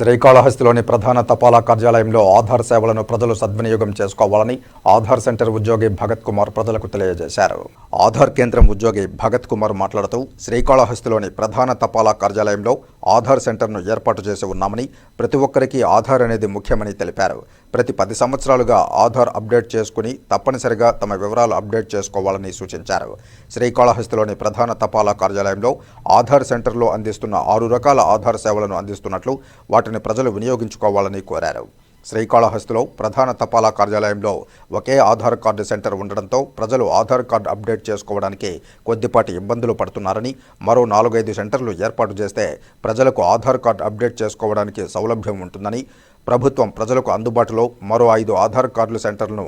శ్రీకాళహస్తిలోని ప్రధాన తపాలా కార్యాలయంలో ఆధార్ సేవలను ప్రజలు సద్వినియోగం చేసుకోవాలని ఆధార్ సెంటర్ ఉద్యోగి భగత్ కుమార్ ప్రజలకు తెలియజేశారు. ఆధార్ కేంద్రం ఉద్యోగి భగత్ కుమార్ మాట్లాడుతూ శ్రీకాళహస్తిలోని ప్రధాన తపాలా కార్యాలయంలో ఆధార్ సెంటర్ను ఏర్పాటు చేసి ఉన్నామని ప్రతి ఒక్కరికి ఆధార్ అనేది ముఖ్యమని తెలిపారు. ప్రతి పది సంవత్సరాలుగా ఆధార్ అప్డేట్ చేసుకుని తప్పనిసరిగా తమ వివరాలు అప్డేట్ చేసుకోవాలని సూచించారు. శ్రీకాళహస్తిలోని ప్రధాన తపాలా కార్యాలయంలో ఆధార్ సెంటర్లో అందిస్తున్న ఆరు రకాల ఆధార్ సేవలను అందిస్తున్నట్లు వాటిని ప్రజలు వినియోగించుకోవాలని కోరారు. శ్రీకాళహస్తిలో ప్రధాన తపాలా కార్యాలయంలో ఒకే ఆధార్ కార్డు సెంటర్ ఉండడంతో ప్రజలు ఆధార్ కార్డు అప్డేట్ చేసుకోవడానికి కొద్దిపాటి ఇబ్బందులు పడుతున్నారని మరో నాలుగైదు సెంటర్లు ఏర్పాటు చేస్తే ప్రజలకు ఆధార్ కార్డు అప్డేట్ చేసుకోవడానికి సౌలభ్యం ఉంటుందని ప్రభుత్వం ప్రజలకు అందుబాటులో మరో ఐదు ఆధార్ కార్డుల సెంటర్లను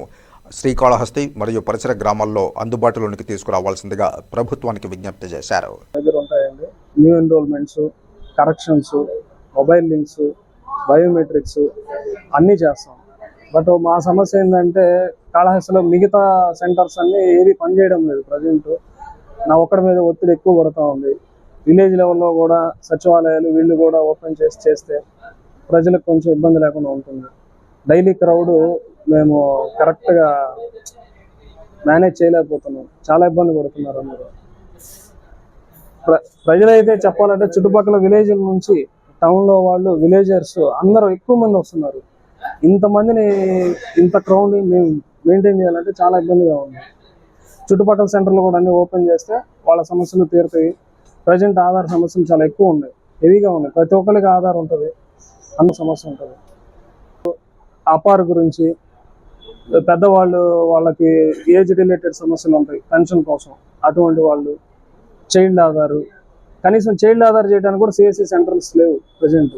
శ్రీకాళహస్తి మరియు పరిసర గ్రామాల్లో అందుబాటులోనికి తీసుకురావాల్సిందిగా ప్రభుత్వానికి విజ్ఞప్తి చేశారు. New enrollments corrections mobile links biometrics అన్నీ చేస్తాం. బట్ మా సమస్య ఏంటంటే కాళహస్తిలో మిగతా సెంటర్స్ అన్నీ ఏది పనిచేయడం లేదు ప్రజెంట్. నా ఒక్కడి మీద ఒత్తిడి ఎక్కువ పడుతూ ఉంది. విలేజ్ లెవెల్లో కూడా సచివాలయాలు వీళ్ళు కూడా ఓపెన్ చేసి చేస్తే ప్రజలకు కొంచెం ఇబ్బంది లేకుండా ఉంటుంది. డైలీ క్రౌడ్ మేము కరెక్ట్గా మేనేజ్ చేయలేకపోతున్నాం. చాలా ఇబ్బంది పడుతున్నారు అందరూ. ప్ర- ప్రజలైతే చెప్పాలంటే చుట్టుపక్కల విలేజ్ నుంచి టౌన్లో వాళ్ళు విలేజర్స్ అందరూ ఎక్కువ మంది వస్తున్నారు. ఇంతమందిని ఇంత క్రౌడ్ని మేము మెయింటైన్ చేయాలంటే చాలా ఇబ్బందిగా ఉంది. చుట్టుపక్కల సెంటర్లు కూడా అన్ని ఓపెన్ చేస్తే వాళ్ళ సమస్యలు తీరుతాయి. ప్రజెంట్ ఆధార్ సమస్యలు చాలా ఎక్కువ ఉన్నాయి. హెవీగా ఉన్నాయి. ప్రతి ఒక్కరికి ఆధార్ ఉంటుంది. అన్న సమస్య ఉంటుంది. అపార్ గురించి పెద్దవాళ్ళు వాళ్ళకి ఏజ్ రిలేటెడ్ సమస్యలు ఉంటాయి. పెన్షన్ కోసం అటువంటి వాళ్ళు చైల్డ్ ఆధారు కనీసం చైల్డ్ ఆధార్ చేయడానికి కూడా సిఎస్సి సెంటర్స్ లేవు ప్రజెంట్.